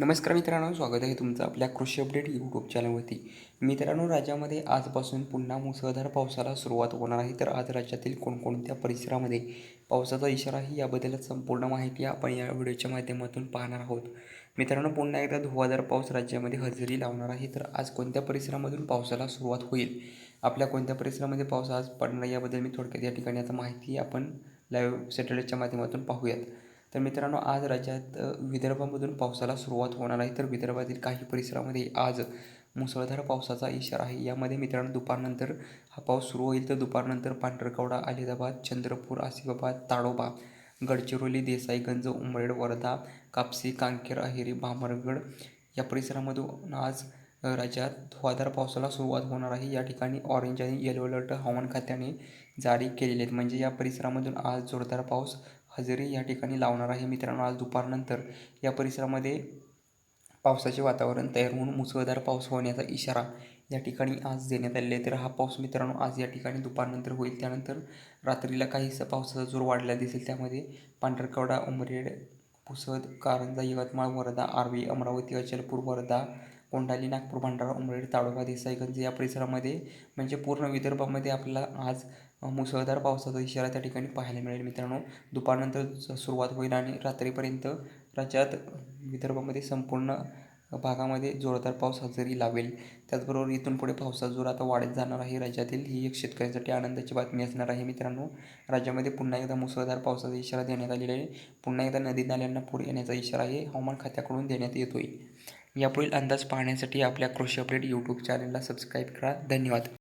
नमस्कार मित्रांनो स्वागत आहे तुमचं आपल्या कृषी अपडेट यूट्यूब चॅनलवरती मित्रांनो राज्यामध्ये आजपासून पुन्हा मुसळधार पावसाला सुरुवात होणार आहे. तर आज राज्यातील कोणकोणत्या परिसरामध्ये पावसाचा इशारा आहे याबद्दल संपूर्ण माहिती आपण या व्हिडिओच्या माध्यमातून पाहणार आहोत. मित्रांनो पुन्हा एकदा धुवाधार पाऊस राज्यामध्ये हजेरी लावणार आहे. तर आज कोणत्या परिसरामधून पावसाला सुरुवात होईल? आपल्या कोणत्या परिसरामध्ये पाऊस आज पडणार याबद्दल मी थोडक्यात या ठिकाणी आता माहिती आपण लाईव्ह सॅटेलाईटच्या माध्यमातून पाहूयात. तर मित्रांनो आज राज्यात विदर्भामधून पावसाला सुरुवात होणार आहे. तर विदर्भातील काही परिसरामध्ये आज मुसळधार पावसाचा इशारा आहे. यामध्ये मित्रांनो दुपारनंतर हा पाऊस सुरू होईल. तर दुपारनंतर पांढरकवडा अलिदाबाद चंद्रपूर आसिफाबाद ताडोबा गडचिरोली देसाईगंज उमरेड वर्धा कापसी कांकेर अहेरी भामरगड या परिसरामधून आज राज्यात धुवाधार पावसाला सुरुवात होणार आहे. या ठिकाणी ऑरेंज आणि येलो अलर्ट हवामान खात्याने जारी केलेले आहेत. म्हणजे या परिसरामधून आज जोरदार पाऊस हजेरी या ठिकाणी लावणार आहे. मित्रांनो आज दुपारनंतर या परिसरामध्ये पावसाचे वातावरण तयार होऊन मुसळधार पाऊस होण्याचा इशारा या ठिकाणी आज देण्यात आलेला आहे. तर हा पाऊस मित्रांनो आज या ठिकाणी दुपारनंतर होईल. त्यानंतर रात्रीला काहीसा पावसाचा जोर वाढलेला दिसेल. त्यामध्ये पांढरकवडा उमरेड पुसद कारंजा यवतमाळ वर्धा आर्वी अमरावती अचलपूर वर्धा कोंडाली नागपूर भंडारा उमरेड ताडोबा देसाईगंज या परिसरामध्ये म्हणजे पूर्ण विदर्भामध्ये आपल्याला आज मुसळधार पावसाचा इशारा त्या ठिकाणी पाहायला मिळेल. मित्रांनो दुपारनंतर सुरुवात होईल आणि रात्रीपर्यंत राज्यात विदर्भामध्ये संपूर्ण भागामध्ये जोरदार पाऊस हजेरी लावेल. त्याचबरोबर इथून पुढे पावसाचा जोर आता वाढत जाणार आहे. राज्यातील ही एक शेतकऱ्यांसाठी आनंदाची बातमी असणार आहे. मित्रांनो राज्यामध्ये पुन्हा एकदा मुसळधार पावसाचा इशारा देण्यात आलेला आहे. पुन्हा एकदा नदी नाल्यांना पूर येण्याचा इशारा आहे. हवामान खात्याकडून देण्यात येतोय. यापुढील अंदाज पाहण्यासाठी आपल्या कृषी अपडेट यूट्यूब चॅनलला सबस्क्राईब करा. धन्यवाद.